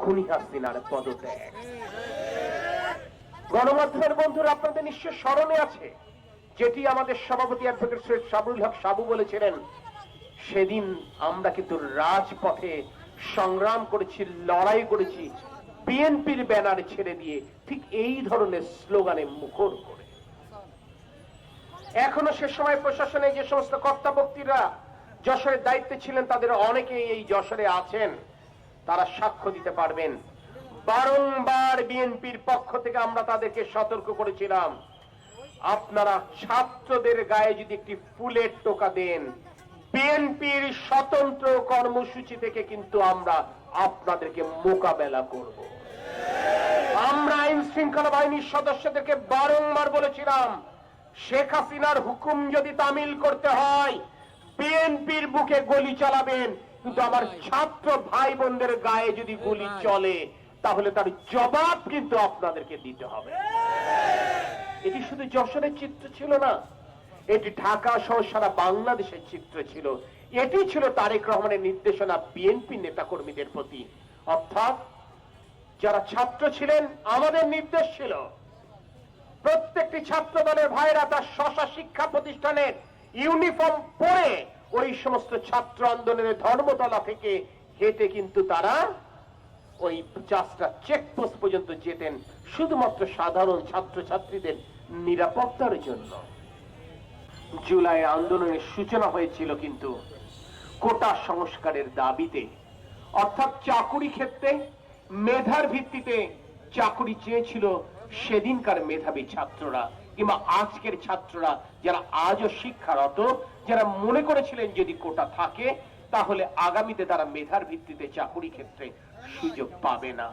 খুনি হাসিনার পদত্যাগ। গণমাধ্যমের বন্ধুরা, আপনাদের নিশ্চয় স্মরণে আছে, যেটি আমাদের সভাপতি অ্যাডভোকেট সৈয়দ সাবরুল হক সাবু বলেছিলেন, সেদিন আমরা কিন্তু রাজপথে সংগ্রাম করেছি, লড়াই করেছি, বিএনপির ব্যানার ছেড়ে দিয়ে ঠিক এই ধরনের স্লোগানে মুখর করে। এখনও সে সময় প্রশাসনে যে সমস্ত কর্তাবক্তিরা যশোরের দায়িত্বে ছিলেন, তাদের অনেকেই এই যশোরে আছেন। তারা সাক্ষ্য দিতে পারবেন। বারংবার বিএনপির পক্ষ থেকে আমরা তাদেরকে সতর্ক করেছিলাম। আপনারা ছাত্রদের গায়ে যদি একটি ফুলের টোকা দেন, বিএনপির স্বতন্ত্র কর্মসূচি থেকে কিন্তু আমরা আপনাদেরকে মোকাবেলা করব। আমরা আইন শৃঙ্খলা বাহিনীর সদস্যদেরকে বারংবার বলেছিলাম, শেখ হাসিনার হুকুম যদি তামিল করতে হয়, বিএনপির বুকে গলি চালাবেন কিন্তু আমার ছাত্র ভাই বোনদের গায়ে যদি গুলি চলে তাহলে তার জবাব কিন্তু আপনাদেরকে দিতে হবে। এটি শুধু যশোরের চিত্র ছিল না এটি ঢাকা সহ সারা বাংলাদেশের চিত্র ছিল। এটি ছিল তারেক রহমানের নির্দেশনা বিএনপি নেতাকর্মীদের প্রতি। অর্থাৎ যারা ছাত্র ছিলেন আমাদের নির্দেশ ছিল প্রত্যেকটি ছাত্র দলের ভাইরা তার শশা শিক্ষা প্রতিষ্ঠানের ইউনিফর্ম পরে ওই সমস্ত ছাত্র আন্দোলনের ধর্মতলা থেকে হেঁটে কিন্তু তারা ওই চাষটা চেকপোস্ট পর্যন্ত যেতেন শুধুমাত্র সাধারণ ছাত্রছাত্রীদের নিরাপত্তার জন্য। জুলাই আন্দোলনের সূচনা হয়েছিল কিন্তু কোটা সংস্কারের দাবিতে। অর্থাৎ চাকুরি ক্ষেত্রে মেধার ভিত্তিতে চাকুরি চেয়েছিল সেদিনকার মেধাবী ছাত্ররা। কিংবা আজকের ছাত্ররা যারা আজও শিক্ষারত, যারা মনে করেছিলেন যদি কোটা থাকে, তাহলে আগামীতে তারা মেধার ভিত্তিতে চাকুরি ক্ষেত্রে সুযোগ পাবে না।